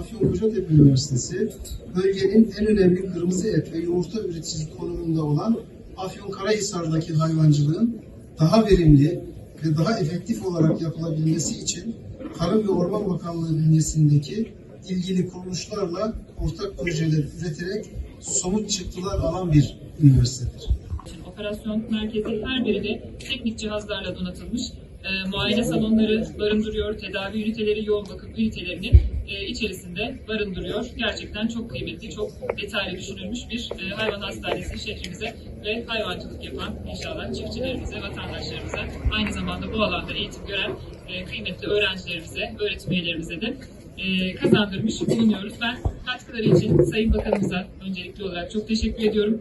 Afyonkarahisar Üniversitesi bölgenin en önemli kırmızı et ve yumurta üreticisi konumunda olan Afyonkarahisar'daki hayvancılığın daha verimli ve daha efektif olarak yapılabilmesi için Tarım ve Orman Bakanlığı bünyesindeki ilgili kuruluşlarla ortak projeler üreterek somut çıktılar alan bir üniversitedir. Operasyon merkezi her biri de teknik cihazlarla donatılmış. E, muayene salonları barındırıyor, tedavi üniteleri, yoğun bakım ünitelerini e, içerisinde barındırıyor. Gerçekten çok kıymetli, çok detaylı düşünülmüş bir e, hayvan hastanesi şehrimize ve hayvancılık yapan inşallah çiftçilerimize, vatandaşlarımıza, aynı zamanda bu alanda eğitim gören e, kıymetli öğrencilerimize, öğretim üyelerimize de e, kazandırmış bulunuyoruz. Ben katkıları için Sayın Bakanımıza öncelikli olarak çok teşekkür ediyorum.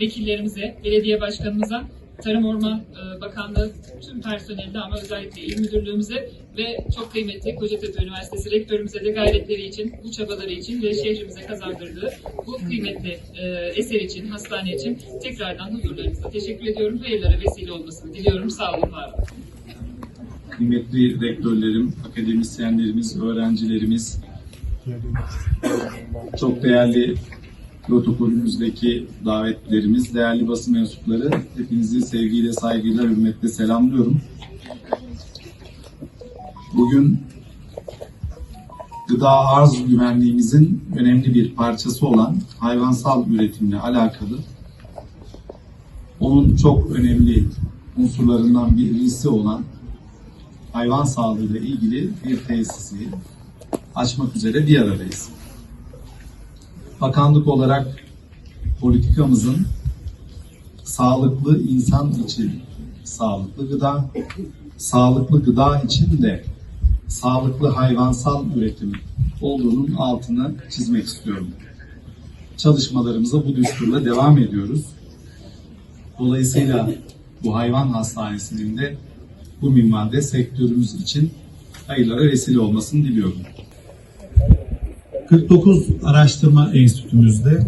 Vekillerimize, belediye başkanımıza, Tarım Orman e, Bakanlığı tüm personeline ama özellikle il müdürlüğümüze ve çok kıymetli Kocatepe Üniversitesi rektörümüze de gayretleri için, bu çabaları için ve şehrimize kazandırdığı bu kıymetli e, eser için, hastane için tekrardan huzurlarınızda teşekkür ediyorum. Hayırlara vesile olmasını diliyorum. Sağ olun, var olun. kıymetli rektörlerim, akademisyenlerimiz, öğrencilerimiz, çok değerli protokolümüzdeki davetlilerimiz, değerli basın mensupları, hepinizi sevgiyle, saygıyla, hürmetle selamlıyorum. Bugün gıda arz güvenliğimizin önemli bir parçası olan hayvansal üretimle alakalı onun çok önemli unsurlarından birisi olan hayvan sağlığı ile ilgili bir tesisi açmak üzere bir aradayız. Bakanlık olarak politikamızın sağlıklı insan için sağlıklı gıda, sağlıklı gıda için de sağlıklı hayvansal üretim olduğunun altını çizmek istiyorum. Çalışmalarımıza bu düsturla devam ediyoruz. Dolayısıyla bu hayvan hastanesinin de bu minvalde sektörümüz için hayırlara vesile olmasını diliyorum. 49 araştırma enstitümüzde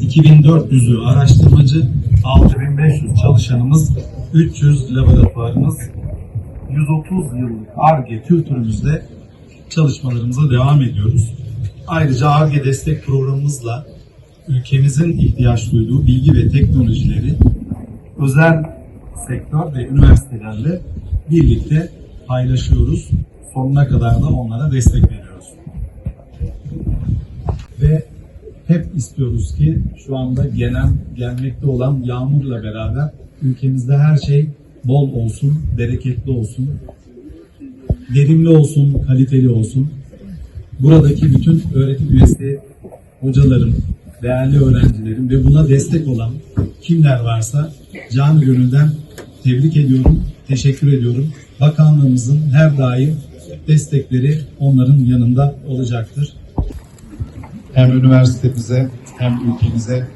2400'ü araştırmacı, 6500 çalışanımız, 300 laboratuvarımız, 130 yıllık ARGE kültürümüzde çalışmalarımıza devam ediyoruz. Ayrıca ARGE destek programımızla ülkemizin ihtiyaç duyduğu bilgi ve teknolojileri özel sektör ve üniversitelerle birlikte paylaşıyoruz. Sonuna kadar da onlara destek veriyoruz. Hep istiyoruz ki şu anda gelen, gelmekte olan yağmurla beraber ülkemizde her şey bol olsun, bereketli olsun, verimli olsun, kaliteli olsun. Buradaki bütün öğretim üyesi hocalarım, değerli öğrencilerim ve buna destek olan kimler varsa canı gönülden tebrik ediyorum, teşekkür ediyorum. Bakanlığımızın her daim destekleri onların yanında olacaktır. Hem üniversitemize hem ülkemize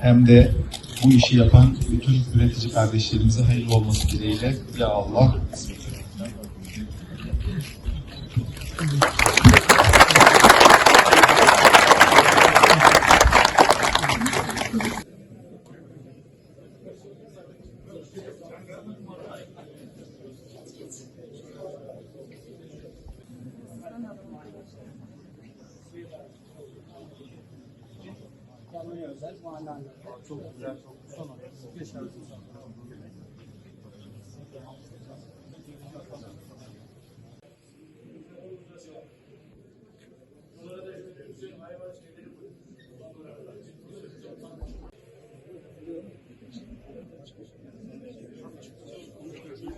hem de bu işi yapan bütün üretici kardeşlerimize hayırlı olması dileğiyle. Ya Allah. kendine özel mahalle Çok güzel, çok güzel. Geçer. Hayvan şeyleri bu.